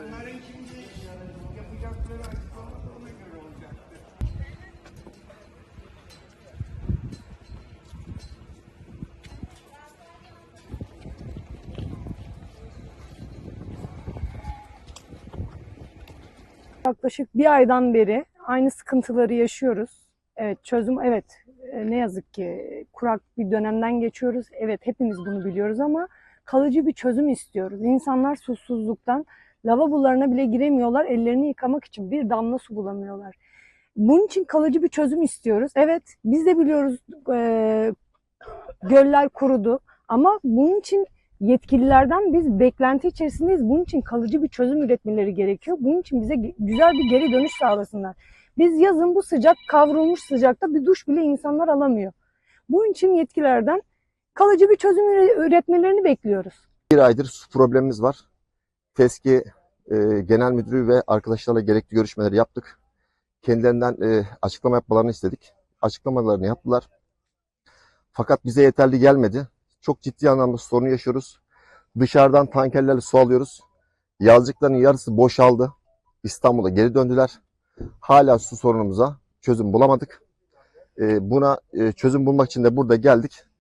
Bunların şimdi yapacakları açıklama da ona göre olacaktır. Yaklaşık bir aydan beri aynı sıkıntıları yaşıyoruz. Evet çözüm evet e, ne yazık ki kurak bir dönemden geçiyoruz. Evet hepimiz bunu biliyoruz ama kalıcı bir çözüm istiyoruz. İnsanlar susuzluktan lavabolarına bile giremiyorlar ellerini yıkamak için bir damla su bulamıyorlar. Bunun için kalıcı bir çözüm istiyoruz. Evet biz de biliyoruz e, göller kurudu ama bunun için yetkililerden biz beklenti içerisindeyiz. Bunun için kalıcı bir çözüm üretmeleri gerekiyor. Bunun için bize güzel bir geri dönüş sağlasınlar. Biz yazın bu sıcak kavrulmuş sıcakta bir duş bile insanlar alamıyor. Bunun için yetkililerden kalıcı bir çözüm üre- üretmelerini bekliyoruz. Bir aydır su problemimiz var. TESKİ e, Genel Müdürü ve arkadaşlarla gerekli görüşmeleri yaptık. Kendilerinden e, açıklama yapmalarını istedik. Açıklamalarını yaptılar. Fakat bize yeterli gelmedi. Çok ciddi anlamda sorun yaşıyoruz. Dışarıdan tankerlerle su alıyoruz. Yazlıkların yarısı boşaldı. İstanbul'a geri döndüler. Hala su sorunumuza çözüm bulamadık. E, buna e, çözüm bulmak için de burada geldik.